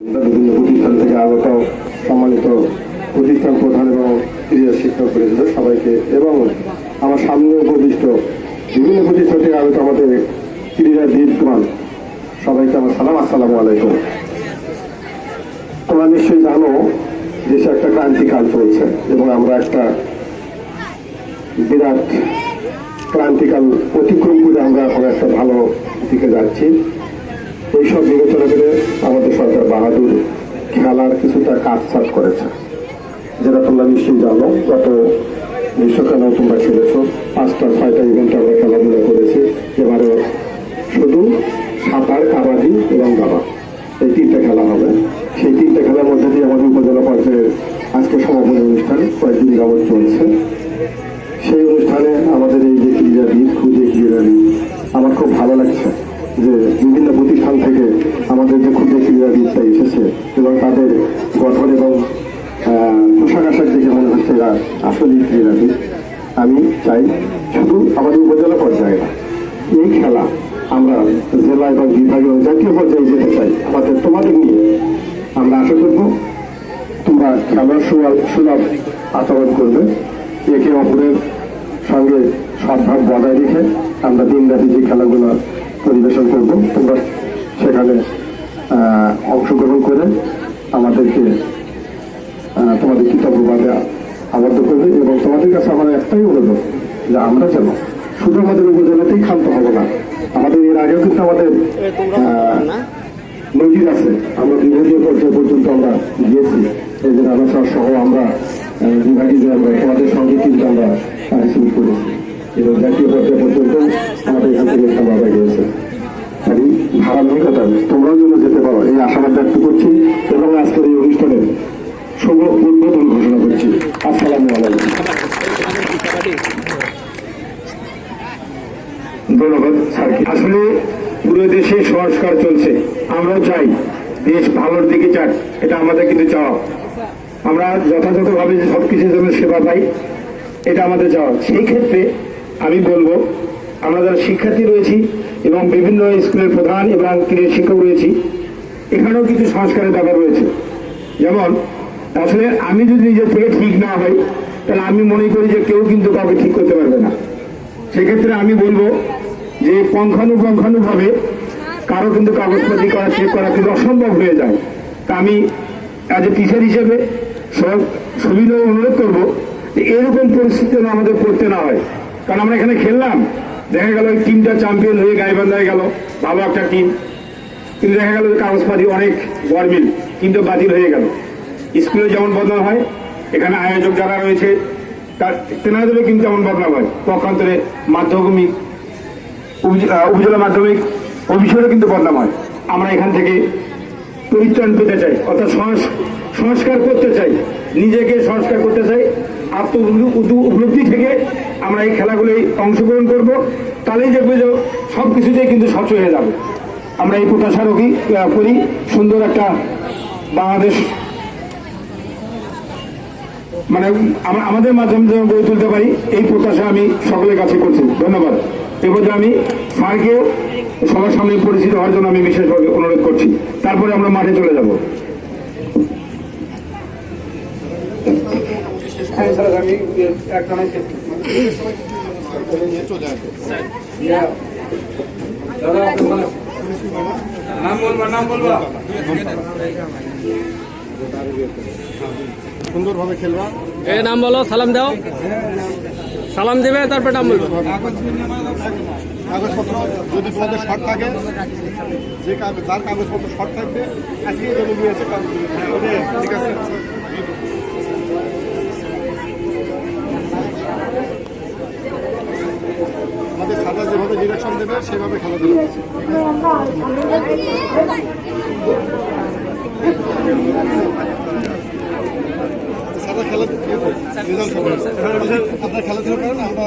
বিভিন্ন প্রতিষ্ঠান থেকে আগত সম্মানিত প্রতিষ্ঠান প্রধান এবং ক্রীড়া শিক্ষক পরিষদ সবাইকে এবং আমার সামনে উপবিষ্ট বিভিন্ন প্রতিষ্ঠান থেকে আগত আমাদের ক্রীড়াবিদগণ সবাইকে আমার সালাম, আসসালামু আলাইকুম। তোমরা নিশ্চয়ই জানো, দেশে একটা ক্রান্তিকাল চলছে এবং আমরা একটা বিরাট ক্রান্তিকাল অতিক্রম করে আমরা এখন একটা ভালো দিকে যাচ্ছি। এইসব বিবেচনা করে আমাদের সরকার বাহাদুর খেলার কিছুটা কাজ সাজ করেছে। যেটা তোমরা নিশ্চয়ই জানো, গত গ্রীষ্মকালেও তোমরা খেলেছ। পাঁচটা, ছয়টা ইভেন্ট আমরা খেলাধুলা করেছি। এবারে শুধু সাঁতার, কাবাডি এবং দাবা। এই তিনটা খেলা হবে। সেই তিনটা খেলার মধ্যে দিয়ে আমাদের উপজেলা পর্যায়ে আজকে সমাপনী অনুষ্ঠান কয়েকদিন যাবৎ চলছে। সেই অনুষ্ঠানে আমাদের এই যে ক্রীড়াবিদ খুদে ক্রীড়াবিদ, আমার খুব ভালো লাগছে যে আমাদের যে ক্ষুদ্র ক্রীড়াবিদটা এসেছে এবং তাদের গঠন এবং পোশাক আশাক দেখে মনে হচ্ছে এরা আসলেই ক্রীড়াবিদ। আমি চাই শুধু আমাদের উপজেলা পর্যায়ে না, এই খেলা আমরা জেলা এবং বিভাগীয় জাতীয় পর্যায়ে যেতে চাই। আমাদের তোমাদের নিয়ে আমরা আশা করব তোমরা খেলার সুলভ আচরণ করবে। একে অপরের সঙ্গে সদ্ভাব বজায় রেখে আমরা দিনরাতি যে খেলাগুলো পরিবেশন করব, তোমরা সেখানে অংশগ্রহণ করে আমাদেরকে তোমাদের কৃতজ্ঞভাবে আবদ্ধ করবে এবং তোমাদের কাছে আমার একটাই অনুরোধ যে আমরা যেন শুধু আমাদের উপজেলাতেই ক্ষান্ত হব না, আমাদের এর আগেও কিন্তু আমাদের নজির আছে। আমরা বিভাগীয় পর্যায় পর্যন্ত আমরা গিয়েছি। এই যে রানা স্যার সহ আমরা বিভাগীয় তোমাদের সঙ্গে কিন্তু আমরা পার্টিসিপেট করেছি। এবং জাতীয় পর্যায় পর্যন্ত আমাদের এখান থেকে খেলোয়াড়রা গিয়েছে। তাই ধারাবাহিকতা তোমরাও যেন যেতে পারো। এই আশাবাদ ব্যক্ত করছি এবং আজকের এই অনুষ্ঠানের শুভ উদ্বোধন ঘোষণা করছি। আসসালামু ধন্যবাদ স্যারকে আসলে পুরো দেশে সংস্কার চলছে। আমরাও চাই দেশ ভালোর দিকে যাক। এটা আমাদের কিন্তু চাওয়া। আমরা যথাযথভাবে সবকিছু যেন সেবা পাই। এটা আমাদের চাওয়া। সেই ক্ষেত্রে আমি বলব আমরা যারা শিক্ষার্থী রয়েছি এবং বিভিন্ন স্কুলের প্রধান এবং ক্রীড়া শিক্ষক রয়েছি, এখানেও কিছু সংস্কারের ব্যাপার রয়েছে। যেমন, আসলে আমি যদি নিজের থেকে ঠিক না হই, তাহলে আমি মনে করি যে কেউ কিন্তু কাউকে ঠিক করতে পারবে না। সেক্ষেত্রে আমি বলব যে পঙ্খানুপঙ্খানুভাবে কারও কিন্তু কাগজপত্র করা চেক করা কিন্তু অসম্ভব হয়ে যায়। তা আমি অ্যাজ এ টিচার হিসেবে সব সুবিধা অনুরোধ করব যে এরকম পরিস্থিতি আমাদের পড়তে না হয়। কারণ আমরা এখানে খেললাম দেখা গেল এই টিমটা চ্যাম্পিয়ন হয়ে গাইবান্ধায় গেল। ভালো একটা টিম কিন্তু দেখা গেল কাগজপাতি অনেক গরমিল, কিন্তু বাতিল হয়ে গেল। স্কুলে যেমন বদনাম হয়, এখানে আয়োজক যারা রয়েছে, তার তেনাদেরও কিন্তু যেমন বদনাম হয়। পক্ষান্তরে মাধ্যমিক উপজেলা মাধ্যমিক, অফিসেরও কিন্তু বদনাম হয়। আমরা এখান থেকে পরিত্রাণ পেতে চাই, অর্থাৎ সংস- সংস্কার করতে চাই। নিজেকে সংস্কার করতে চাই। আত্ম উপলব্ধি থেকে আমরা এই খেলাগুলি অংশগ্রহণ করব। তাহলেই দেখবে যে সব কিছুতেই কিন্তু স্বচ্ছ হয়ে যাবে। আমরা এই প্রত্যাশা রকি করি সুন্দর একটা বাংলাদেশ মানে আমরা আমাদের মাধ্যমে যেন গড়ে তুলতে পারি, এই প্রত্যাশা আমি সকলের কাছে করছি। ধন্যবাদ। এরপরে আমি স্যারকেও সবার সামনে পরিচিত হওয়ার জন্য আমি বিশেষভাবে অনুরোধ করছি। তারপরে আমরা মাঠে চলে যাব। আমি একটা নাম বলবা নাম বলবা সুন্দরভাবে খেলবা। এ নাম বলো সালাম দাও। সালাম দিবে তারপরে নাম বলব। কাগজপত্র যদি পদে শর্ট থাকে যে কাগজ তার কাগজপত্র শর্ট থাকবে আজকে ঠিক আছে? ডিরেকশন দেবে সেভাবে খেলাধুলা আপনার খেলাধুলা করেন আমরা